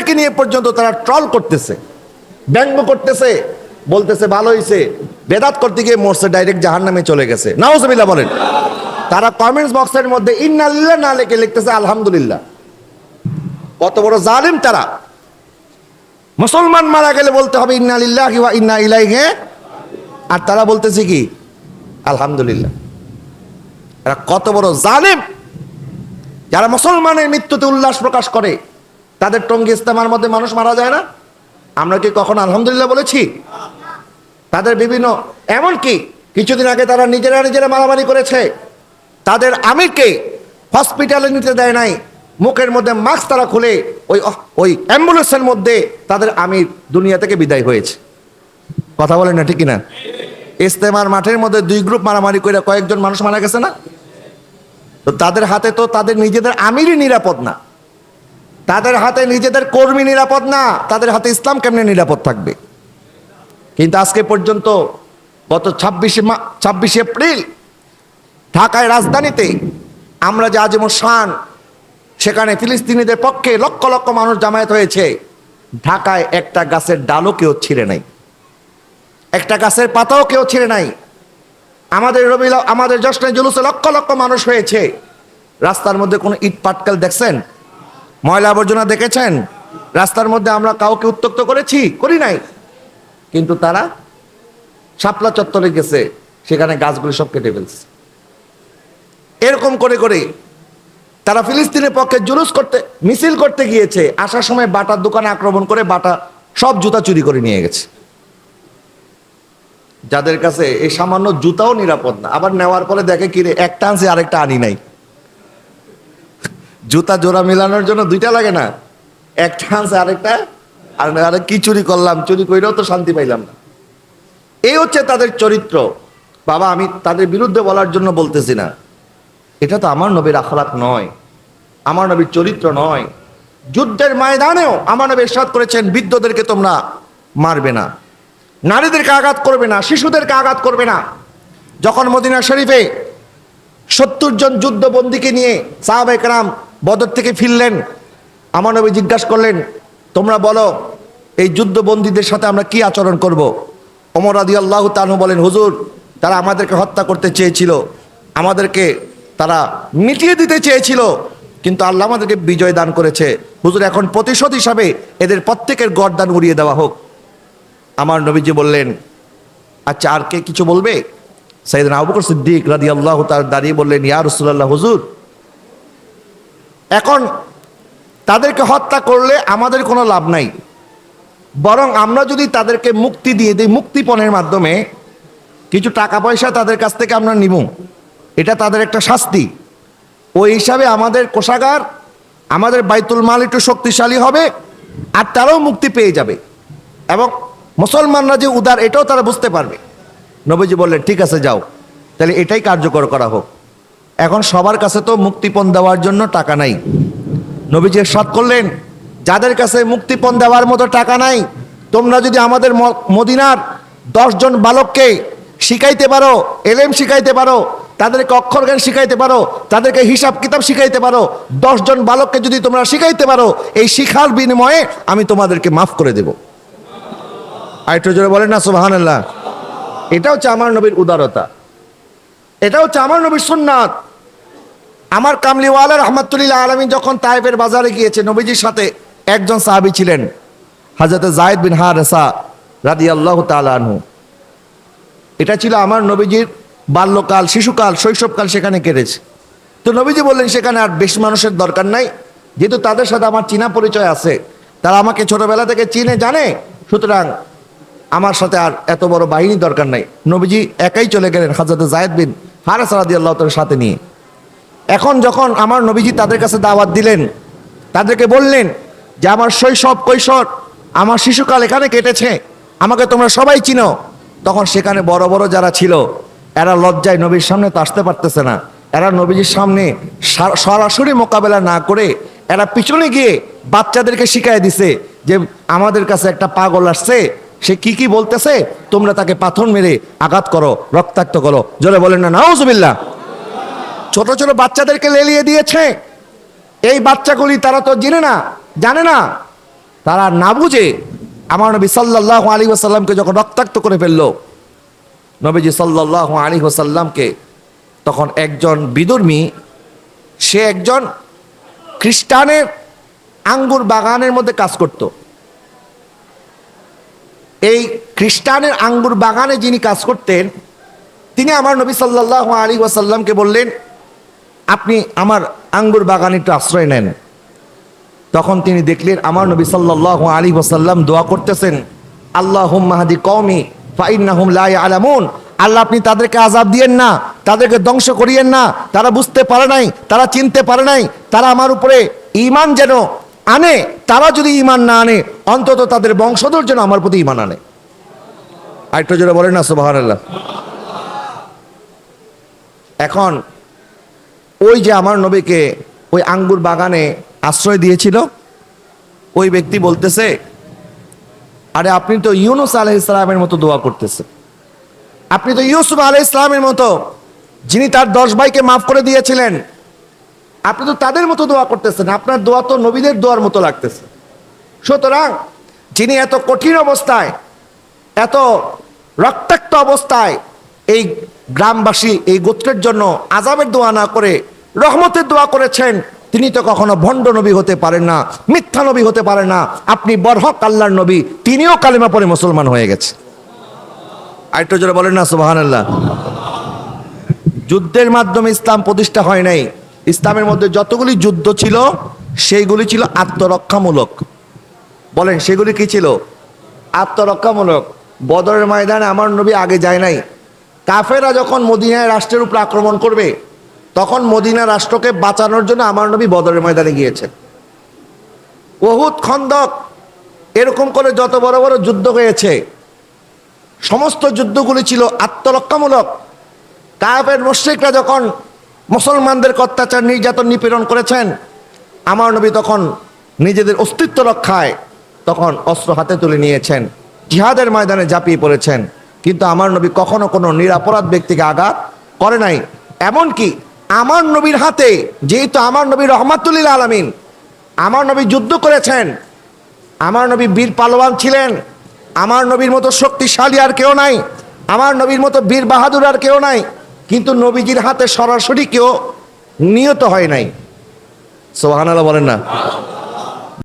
নবীদেরকে নিয়ে পর্যন্ত তারা ট্রল করতেছে, ব্যঙ্গ করতেছে, বলতেছে, ভালো হয়েছে বেদাত করতে গিয়ে মরছে, ডাইরেক্ট জাহান নামে চলে গেছে। নাউজবিল্লাহ বলেন। তারা কমেন্টস বক্সের মধ্যে ইন্নালিল্লাহ না লিখে, লিখতেছে, আলহামদুলিল্লাহ। কত বড় জালিম তারা। মুসলমান মারা গেলে বলতে হবে, ইন্নালিল্লাহ ওয়া ইন্না ইলাইহি আর তারা বলতেছে কি, আলহামদুলিল্লাহ। এরা কত বড় জালিম। যারা মুসলমানের মৃত্যুতে উল্লাস প্রকাশ করে তাদের টঙ্গি ইস্তেমার মধ্যে মানুষ মারা যায় না? আমরা কি কখন আলহামদুলিল্লাহ বলেছি? তাদের বিভিন্ন, এমনকি কিছুদিন আগে তারা নিজেরা নিজেরা মারামারি করেছে। তাদের আমিরকে হসপিটালে নিতে দেয় নাই। মুখের মধ্যে মাস্ক তারা খুলে ওই ওই অ্যাম্বুলেন্সের মধ্যে তাদের আমির দুনিয়া থেকে বিদায় হয়েছে। কথা বলেন না ঠিক না ইস্তেমার মাঠের মধ্যে দুই গ্রুপ মারামারি করে কয়েকজন মানুষ মারা গেছে না? তো তাদের হাতে তো তাদের নিজেদের আমিরই নিরাপদ না। তাদের হাতে নিজেদের কর্মী নিরাপদ না, তাদের হাতে ইসলাম কেমনে নিরাপদ থাকবে? কিন্তু আজকে পর্যন্ত গত ছাব্বিশে মা ছাব্বিশে এপ্রিল ঢাকায় রাজধানীতে আমরা যে আজম শান, সেখানে ফিলিস্তিনিদের পক্ষে লক্ষ লক্ষ মানুষ জামায়াত হয়েছে, ঢাকায় একটা গাছের ডালও কেউ ছিঁড়ে নাই। একটা গাছের পাতাও কেউ ছিঁড়ে নাই। আমাদের রবিলা আমাদের জশ্নে জুলুসে লক্ষ লক্ষ মানুষ হয়েছে। রাস্তার মধ্যে কোনো ইট পাটকেল দেখছেন? ময়লা আবর্জনা দেখেছেন? রাস্তার মধ্যে আমরা কাউকে উত্তক্ত করেছি? করি নাই। কিন্তু তারা শাপলা চত্বরে গেছে, সেখানে গাছগুলি সব কেটে ফেলছে। এরকম করে করে তারা ফিলিস্তিনের পক্ষে জুলুস করতে, মিছিল করতে গিয়েছে, আসার সময় বাটার দোকানে আক্রমণ করে বাটা সব জুতা চুরি করে নিয়ে গেছে। যাদের কাছে এই সামান্য জুতাও নিরাপদ না, আবার নেওয়ার পরে দেখে কিরে একটা আনছে আরেকটা আনি নাই। জুতা জোড়া মিলানোর জন্য দুইটা লাগে না। একটা আনছে আরেকটা, আর আরে কি চুরি করলাম, চুরি কইরেও তো শান্তি পাইলাম না। এই হচ্ছে তাদের চরিত্র। বাবা, আমি তাদের বিরুদ্ধে বলার জন্য বলতেছি না। এটা তো আমার নবীর আখলাক নয়, আমার নবীর চরিত্র নয়। যুদ্ধের ময়দানেও আমার নবী ইরশাদ করেছেন, বৃদ্ধদেরকে তোমরা মারবে না, নারীদেরকে আঘাত করবে না, শিশুদেরকে আঘাত করবে না। যখন মদিনা শরীফে সত্তর জন যুদ্ধবন্দীকে নিয়ে সাহাবেকরাম বদর থেকে ফিরলেন। আমার নবী জিজ্ঞাসা করলেন, তোমরা বলো, এই যুদ্ধবন্দীদের সাথে আমরা কি আচরণ করব। অমর আদি আল্লাহ তানু বলেন, হুজুর, তারা আমাদেরকে হত্যা করতে চেয়েছিল। আমাদেরকে তারা মিটিয়ে দিতে চেয়েছিল, কিন্তু আল্লাহ আমাদেরকে বিজয় দান করেছে। হুজুর, এখন প্রতিশোধ হিসাবে এদের প্রত্যেকের গড়দান উড়িয়ে দেওয়া হোক। আমার নবীজি বললেন আচ্ছা আর কে কিছু বলবে? সাইদিন আবু বকর সিদ্দিক রাদি আল্লাহ তার দাঁড়িয়ে বললেন, ইয়া রসুল্লাহ হুজুর এখন তাদেরকে হত্যা করলে আমাদের কোনো লাভ নাই। বরং আমরা যদি তাদেরকে মুক্তি দিয়ে দিই, মুক্তিপণের মাধ্যমে কিছু টাকা পয়সা তাদের কাছ থেকে আমরা নিব, এটা তাদের একটা শাস্তি। ওই হিসাবে আমাদের কোষাগার, আমাদের বাইতুল মাল একটু শক্তিশালী হবে আর তারাও মুক্তি পেয়ে যাবে। এবং মুসলমানরা যে উদার, এটাও তারা বুঝতে পারবে। নবীজি বললেন, ঠিক আছে, যাও। তাহলে এটাই কার্যকর করা হোক। এখন সবার কাছে তো মুক্তিপণ দেওয়ার জন্য টাকা নাই। নবীজি সাত করলেন, যাদের কাছে মুক্তিপণ দেওয়ার মতো টাকা নাই, তোমরা যদি আমাদের মদিনার দশজন বালককে শিখাইতে পারো, এলেম শিখাইতে পারো, তাদেরকে অক্ষর জ্ঞান শিখাইতে পারো, তাদেরকে হিসাব কিতাব শিখাইতে পারো দশজন বালককে যদি তোমরা শিখাইতে পারো, এই শিখার বিনিময়ে আমি তোমাদেরকে মাফ করে দেব। আরেকটু জোরে বলেন না সুবাহান আল্লাহ এটা হচ্ছে আমার নবীর উদারতা। এটা হচ্ছে আমার নবীর সুন্নাত। আমার কামলিওয়ালা রহমতুল্লাহ আলমী যখন তাইফের বাজারে গিয়েছে, নবীজির সাথে একজন সাহাবী ছিলেন হাজরত জায়দ বিন হারেসা রাদি আল্লাহ তালু এটা ছিল আমার নবীজির বাল্যকাল, শিশুকাল, শৈশবকাল সেখানে কেটেছে। তো নবীজি বললেন, সেখানে আর বেশি মানুষের দরকার নাই। যেহেতু তাদের সাথে আমার চীনা পরিচয় আছে, তারা আমাকে ছোটবেলা থেকে চিনে, জানে। সুতরাং আমার সাথে আর এত বড় বাহিনী দরকার নাই। নবীজি একাই চলে গেলেন হাজরত জায়দ বিন হারেস রাদি আল্লাহ সাথে নিয়ে। এখন যখন আমার নবীজি তাদের কাছে দাওয়াত দিলেন, তাদেরকে বললেন যে, আমার শৈশব কৈশোর, আমার শিশুকাল এখানে কেটেছে, আমাকে তোমরা সবাই চিনো। তখন সেখানে বড় বড় যারা ছিল, এরা লজ্জায় নবীর সামনে তো আসতে পারতেছে না। এরা নবীজির সামনে সরাসরি মোকাবেলা না করে এরা পিছনে গিয়ে বাচ্চাদেরকে শিখাই দিছে যে, আমাদের কাছে একটা পাগল আসছে, সে কি কি বলতেছে, তোমরা তাকে পাথর মেরে আঘাত করো, রক্তাক্ত করো। জোরে বলেন না, নাউজুবিল্লাহ। ছোট ছোট বাচ্চাদেরকে লেলিয়ে দিয়েছে। এই বাচ্চাগুলি তারা তো জেনে না, জানে না। তারা না বুঝে আমার নবী সাল্লাহ আলী ওসাল্লামকে যখন রক্তাক্ত করে ফেলল, নবীজি সাল্লাহ আলী ওসাল্লামকে তখন একজন বিদুর্মী, সে একজন খ্রিস্টানের আঙ্গুর বাগানের মধ্যে কাজ করত। এই খ্রিস্টানের আঙ্গুর বাগানে যিনি কাজ করতেন, তিনি আমার নবী সাল্লাহ আলী ওয়াসাল্লামকে বললেন আপনি আমার আঙ্গুর বাগানে একটু আশ্রয় নেন। তখন তিনি দেখলেন, আমার নবী সাল্লাহ আলী ওয়াসাল্লাম দোয়া করতেছেন আল্লাহ মাহাদি কৌমি আলামুন আল্লাহ, আপনি তাদেরকে আজাব দিয়েন না, তাদেরকে ধ্বংস করিয়েন না, তারা বুঝতে পারে নাই, তারা চিনতে পারে নাই, তারা আমার উপরে ইমান যেন আনে, তারা যদি ইমান না আনে, অন্তত তাদের বংশধর যেন আমার প্রতি ইমান আনে। আরেকটু জোরে বলেন না সুবাহ এখন ওই যে আমার নবীকে ওই আঙ্গুর বাগানে আশ্রয় দিয়েছিল, ওই ব্যক্তি বলতেছে, আরে আপনি তো ইউনুস আলহ ইসলামের মতো দোয়া করতেছে আপনি তো ইউসুফ আলহ ইসলামের মতো, যিনি তার দশ ভাইকে মাফ করে দিয়েছিলেন, আপনি তো তাদের মতো দোয়া করতেছেন। আপনার দোয়া তো নবীদের দোয়ার মতো লাগতেছে। সুতরাং যিনি এত কঠিন অবস্থায়, এত রক্তাক্ত অবস্থায় এই গ্রামবাসী এই গোত্রের জন্য আজাবের দোয়া না করে রহমতের দোয়া করেছেন, তিনি তো কখনো ভণ্ড নবী হতে পারেন না, মিথ্যা নবী হতে পারেন না, আপনি বরহক আল্লাহর নবী, তিনিও কালিমা পরে মুসলমান হয়ে গেছে। আরেকটু জোরে বলেন না সুবাহান আল্লাহ যুদ্ধের মাধ্যমে ইসলাম প্রতিষ্ঠা হয় নাই। ইসলামের মধ্যে যতগুলি যুদ্ধ ছিল, সেইগুলি ছিল আত্মরক্ষামূলক। বলেন, সেগুলি কি ছিল? আত্মরক্ষামূলক। বদরের ময়দানে আমার নবী আগে যায় নাই। কাফেরা যখন মদিনায় রাষ্ট্রের উপর আক্রমণ করবে তখন মদিনা রাষ্ট্রকে বাঁচানোর জন্য আমার নবী বদরের ময়দানে গিয়েছেন। বহুত খন্দক এরকম করে যত বড় বড় যুদ্ধ হয়েছে, সমস্ত যুদ্ধগুলি ছিল আত্মরক্ষামূলক। কাফের মুশ্রিকরা যখন মুসলমানদের অত্যাচার নির্যাতন নিপীড়ন করেছেন, আমার নবী তখন নিজেদের অস্তিত্ব রক্ষায় তখন অস্ত্র হাতে তুলে নিয়েছেন, জিহাদের ময়দানে ঝাঁপিয়ে পড়েছেন। কিন্তু আমার নবী কখনো কোনো নিরাপরাধ ব্যক্তিকে আঘাত করে নাই। এমনকি আমার নবীর হাতে, যেহেতু আমার নবী রহমাতুল্লিল আলমিন, আমার নবী যুদ্ধ করেছেন, আমার নবী বীর পালোয়ান ছিলেন, আমার নবীর মতো শক্তিশালী আর কেউ নাই, আমার নবীর মতো বীর বাহাদুর আর কেউ নাই, কিন্তু নবীজির হাতে সরাসরি কেউ নিহত হয় নাই। সোহান বলেন না।